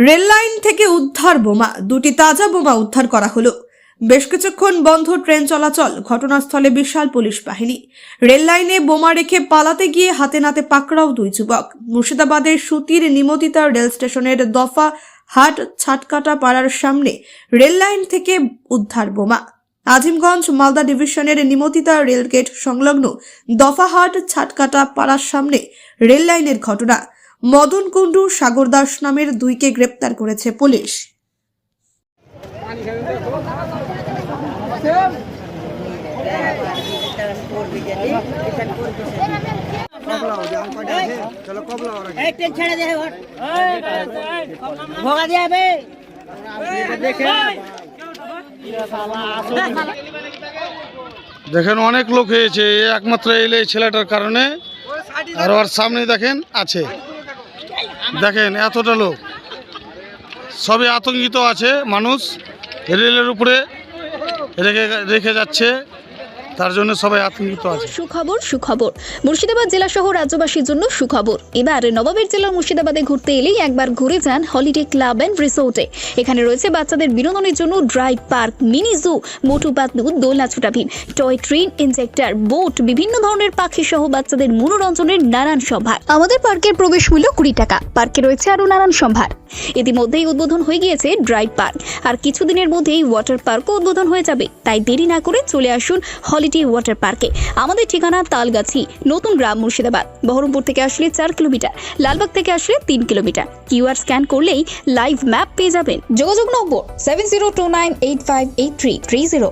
Rail line থেকে উদ্ধার বোমা, দুটি তাজা বোমা উদ্ধার করা হলো। বেশ কিছুক্ষণ বন্ধ ট্রেন চলাচল, ঘটনাস্থলে বিশাল পুলিশ বাহিনী। রেল লাইনে বোমা রেখে পালাতে গিয়ে হাতে নাতে পাকড়াও দুই যুবক। মুর্শিদাবাদের সুতির নিমতিতা রেল স্টেশনের দফা হাট ছাটকাটা পাড়ার সামনে রেল লাইন থেকে উদ্ধার বোমা। আজিমগঞ্জ মালদা ডিভিশনের নিমতিতা রেলগেট সংলগ্ন দফাহাট ছাটকাটা পাড়ার সামনে রেল লাইনের ঘটনা। মদন কুণ্ডু সাগর দাস নামের দুইকে গ্রেপ্তার করেছে পুলিশ। দেখেন অনেক লোক হয়েছে একমাত্র এলে ছেলেটার কারণে। আর ওর সামনে দেখেন আছে। দেখেন এতটা লোক। সবে আতঙ্কিত আছে মানুষ। রেলের উপরে রেখে রেখে যাচ্ছে। তার জন্য সবাই আতঙ্কিত আছে। সুখবর সুখবর। মুর্শিদাবাদ জেলা সহ রাজ্যবাসীর জন্য সুখবর। এবার নবাবের মুর্শিদাবাদে ঘুরতে এলেই একবার ঘুরে যান হলিডে ক্লাব রিসোর্টে। এখানে রয়েছে বাচ্চাদের বিনোদনের জন্য drive park, mini zoo, Motu Patlu ছোটাভিন, toy train, ইনজেক্টর, বোট, বিভিন্ন ধরনের পাখি সহ বাচ্চাদের মনোরঞ্জনের নানান সম্ভার। আমাদের পার্কের প্রবেশ মূল্য কুড়ি টাকা। পার্কে রয়েছে আরও নানান সম্ভার। ইতিমধ্যেই উদ্বোধন হয়ে গিয়েছে ড্রাইভ পার্ক। আর কিছুদিনের মধ্যেই ওয়াটার পার্কও উদ্বোধন হয়ে যাবে। তাই দেরি না করে চলে আসুন হলিডে ওয়াটার পার্কে আমাদের ঠিকানা তালগাছি, নতুন গ্রাম মুর্শিদাবাদ। বহরমপুর থেকে আসলে চার কিলোমিটার, লালবাগ থেকে আসলে তিন কিলোমিটার। কিউআর স্ক্যান করলেই লাইভ ম্যাপ পেয়ে যাবেন। যোগাযোগ number seven zero two nine eight five eight three three zero